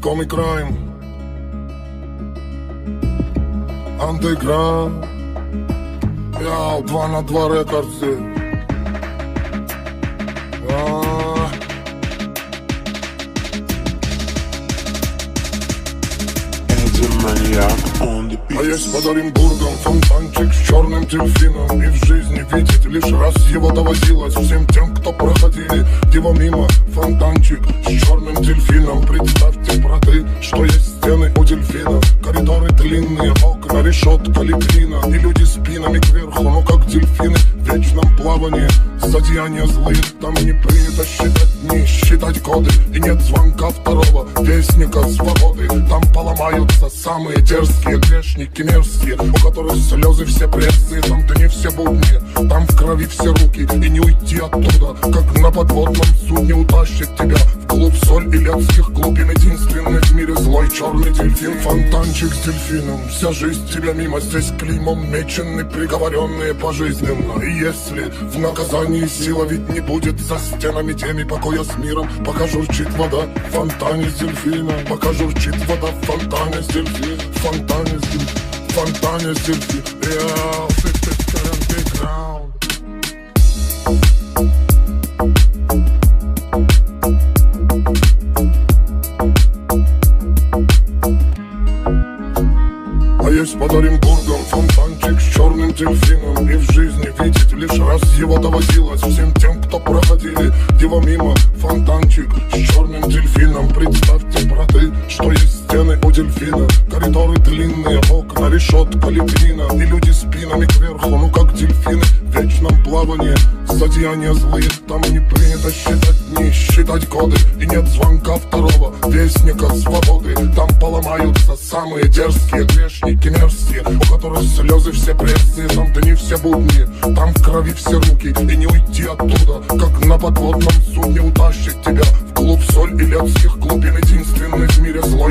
Comic Crime Underground Я два на два рекордси the А под Оренбургом фонтанчик с черным дельфином И в жизни видеть лишь раз его доводилось Всем тем, кто проходили его мимо. Фонтанчик с черным дельфином. Представьте, браты, что есть стены у дельфина Коридоры длинные, окна, решетка, литрина. И люди спинами кверху, ну как дельфины В вечном плавании. Зодеяния злые, там не принято считать дни, считать годы. И нет звонка второго вестника свободы. Там поломаются самые дерзкие грешники мерзкие У которых слезы все пресные, там не все будни Там в крови все руки, и не уйти оттуда Как на подводном судне утащит тебя В клуб соль и летских глубин. Единственный в мире злой черный дельфин Фонтанчик с дельфином. Вся жизнь тебя мимо Здесь клеймом мечены приговоренные пожизненно. И если в наказании сила ведь не будет За стенами теми покоя с миром. Пока журчит вода в фонтане с дельфином. Пока журчит вода в фонтане с дельфином. Фонтане с дельфином Фонтане с дельфином Yeah, Браты, что есть стены у дельфина. Коридоры длинные, окна, решетка, литрина И люди спинами кверху, ну как дельфины В вечном плавании. Зодеяния злые, там не принято считать дни, считать годы. И нет звонка второго вестника свободы. Там поломаются самые дерзкие грешники мерзкие У которых слезы все пресные, там-то не все будни. Там в крови все руки, и не уйти оттуда Как на подводном судне утащит тебя В клуб соль и летских глубин. Злой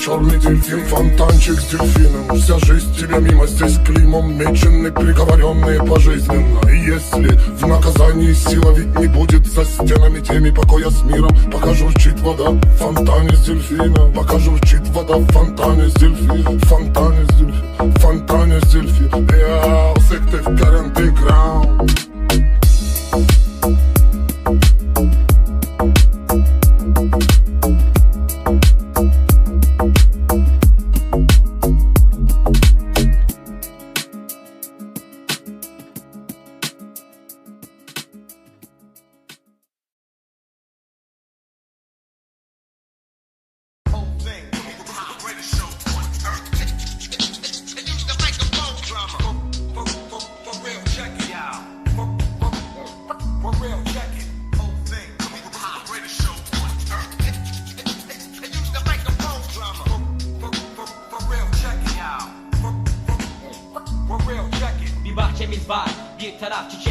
черный дельфин Фонтанчик с дельфином. Вся жизнь тебя мимо Здесь клеймом мечены приговоренные пожизненно. И если в наказании сила ведь не будет За стенами теми покоя с миром. Пока журчит вода в фонтане с дельфином. Пока журчит вода в фонтане с дельфином. В Фонтане с дельфином В Фонтане с дельфином Я усыктив underground Bir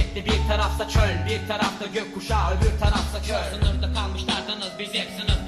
çiçekli bir tarafsa çöl Bir tarafta gökkuşağı öbür tarafsa köl Sınırda kalmışlardanız biz hep sınıfta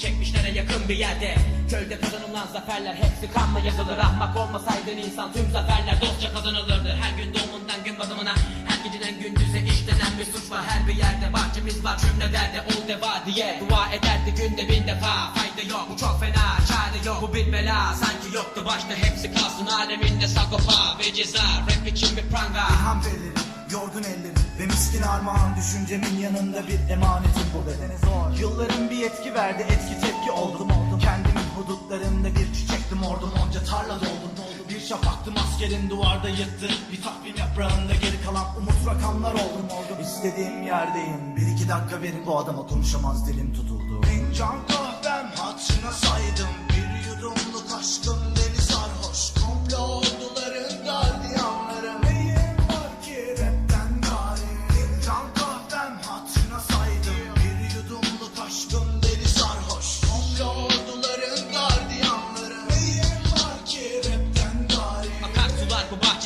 çekmişlere yakın bir yerde. Çölde kazanılan zaferler hepsi kanla yazılır. Ahmak olmasaydın insan tüm zaferler dostça kazanılırdı. Her gün doğumundan gün batımına Her geceden gündüze işlenen bir suç var. Her bir yerde Bahçemiz var cümle derde ol deva diye Dua ederdi günde bin defa. Fayda yok bu çok fena çare yok. Bu bir bela sanki yoktu başta. Hepsi kalsın Aleminde sagopa ve ceza. Rap için bir pranga. İlham ellerim, yorgun ellerim. Ve miskin armağan düşüncemin yanında bir emanetim bu bedene zor. Yılların bir etki verdi, etki tepki oldum oldum. Kendimin hudutlarında bir çiçektim ordum. Onca tarla doldum Bir şafaktım askerin duvarda yıktı Bir takvim yaprağında geri kalan umut rakamlar oldum oldum. İstediğim yerdeyim. Bir iki dakika verin bu adama konuşamaz dilim tutuldu. Fincan kahvem hatırına saydım. Bir yudumluk aşkım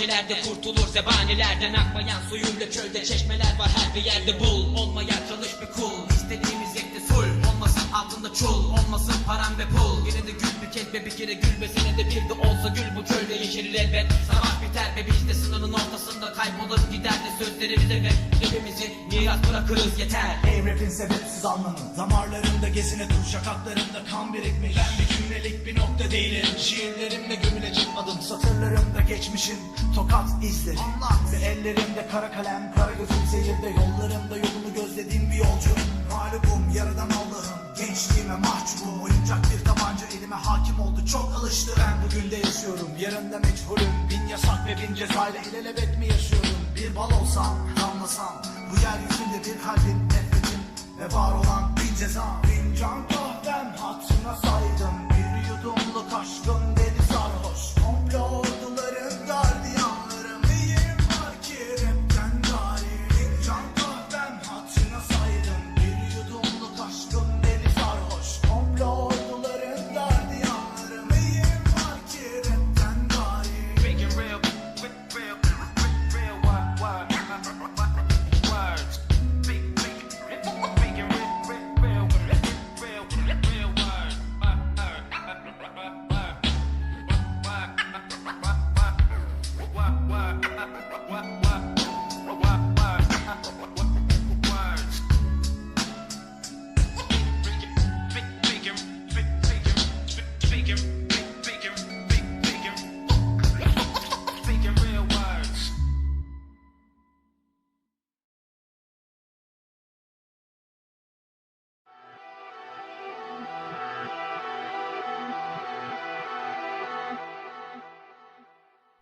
bahçelerde kurtulur zebanilerden Akmayan suyuyla çölde çeşmeler var. Her bir yerde bul Olmaya çalış bir kul. İstediğimiz altında çul Olmasın param ve pul. Yine de gül bir kez bir kere gül be senede bir de olsa gül. Bu çölde yeşerir elbet Sabah biter ve biz de sınırın ortasında kaybolur gider de sözlerimize ve Hepimizi miras bırakırız yeter. Ey rapin sebepsiz anlamı Damarlarımda gezine dur şakaklarımda kan birikmiş. Ben bir cümlelik bir nokta değilim Şiirlerimde gömülecek adım Satırlarımda geçmişin tokat izleri. Ve ellerimde kara kalem kara gözüm seyirde Yollarımda yolumu gözlediğim bir yolcu. Mağlubum yaradan Allah'ım Gençliğime mahcubum Oyuncak bir tabanca elime hakim oldu. Çok alıştı ben bugün de yaşıyorum. Yarında meçhulüm Bin yasak ve bin cezayla ilelebet mi yaşıyorum? Bir bal olsam damlasam Bu yeryüzünde bir kalbim nefretim Ve var olan bin ceza Bin can kahvem hatırına saydım Bir yudumluk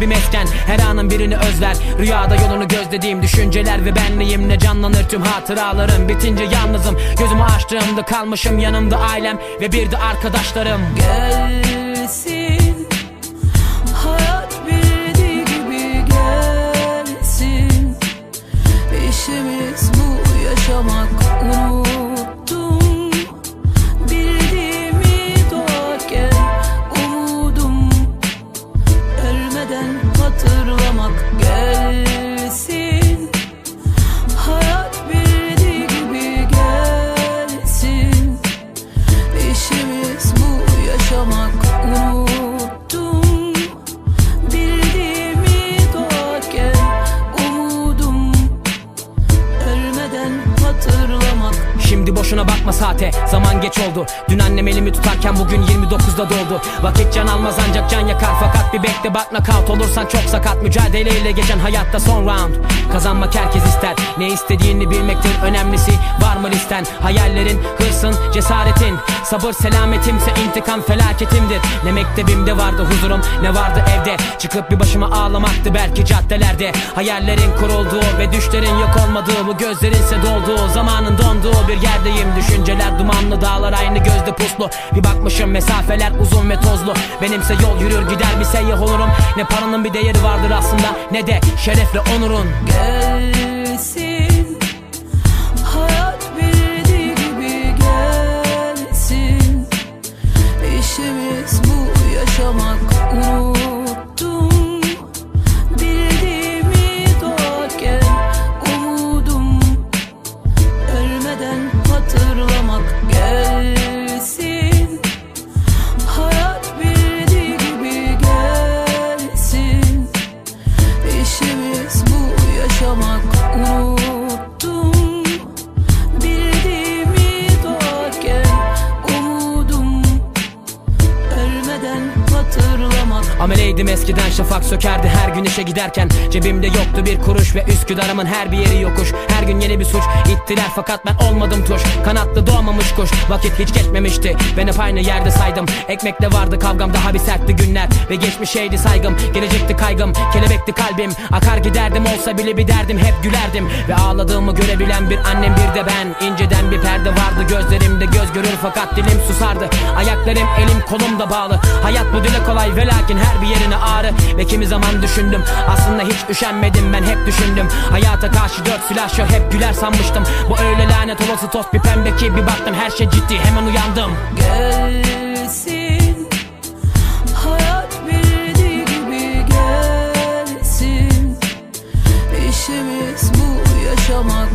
bir mesken Her anın birini özler. Rüyada yolunu gözlediğim düşünceler ve benliğimle canlanır tüm hatıralarım? Bitince yalnızım. Gözümü açtığımda kalmışım yanımda ailem ve bir de arkadaşlarım. Gelsin. Hayat bildiği gibi gelsin. İşimiz oldu. Dün annem elimi tutarken bugün 29'da doldu Vakit can almaz ancak can yakar. Fakat bir bekle bak nakavt olursan çok sakat. Mücadeleyle geçen hayatta son round. Kazanmak herkes ister. Ne istediğini bilmektir önemlisi. Var mı listen? Hayallerin hırsın cesaretin. Sabır selametimse intikam felaketimdir. Ne mektebimde vardı huzurum ne vardı evde. Çıkıp bir başıma ağlamaktı belki caddelerde. Hayallerin kurulduğu ve düşlerin yok olmadığı Bu gözlerinse dolduğu zamanın donduğu bir yerdeyim. Düşünceler dumanlı gözde puslu Bir bakmışım mesafeler uzun ve tozlu. Benimse yol yürür gider bir seyyah olurum? Ne paranın bir değeri vardır aslında ne de şerefle onurun. Gelsin Hayat bildiği gibi gelsin. İşimiz bu yaşamak unuttum şafak sökerdi her gün işe giderken. Cebimde yoktu bir kuruş ve Üsküdar'ımın her bir yeri yokuş. Her gün yeni bir suç ittiler fakat ben olmadım tuş. Kanatlı doğmamış kuş vakit hiç geçmemişti. Ben hep aynı yerde saydım. Ekmekle vardı kavgam daha bir sertti günler. Ve geçmişeydi saygım gelecekti kaygım. Kelebekti kalbim akar giderdim olsa bile bir derdim Hep gülerdim. Ve ağladığımı görebilen bir annem bir de ben. İnceden bir perde vardı gözlerimde göz göz görür fakat dilim susardı. Ayaklarım elim kolum da bağlı. Hayat bu dile kolay ve lakin her bir yerine ağrı Ve kimi zaman düşündüm aslında hiç üşenmedim. Ben hep düşündüm Hayata karşı dört silahşör hep güler sanmıştım. Bu öyle lanet olası toz bir pembe ki bir baktım her şey ciddi hemen uyandım. Gelsin Hayat bildiği gibi gelsin. İşimiz bu yaşamak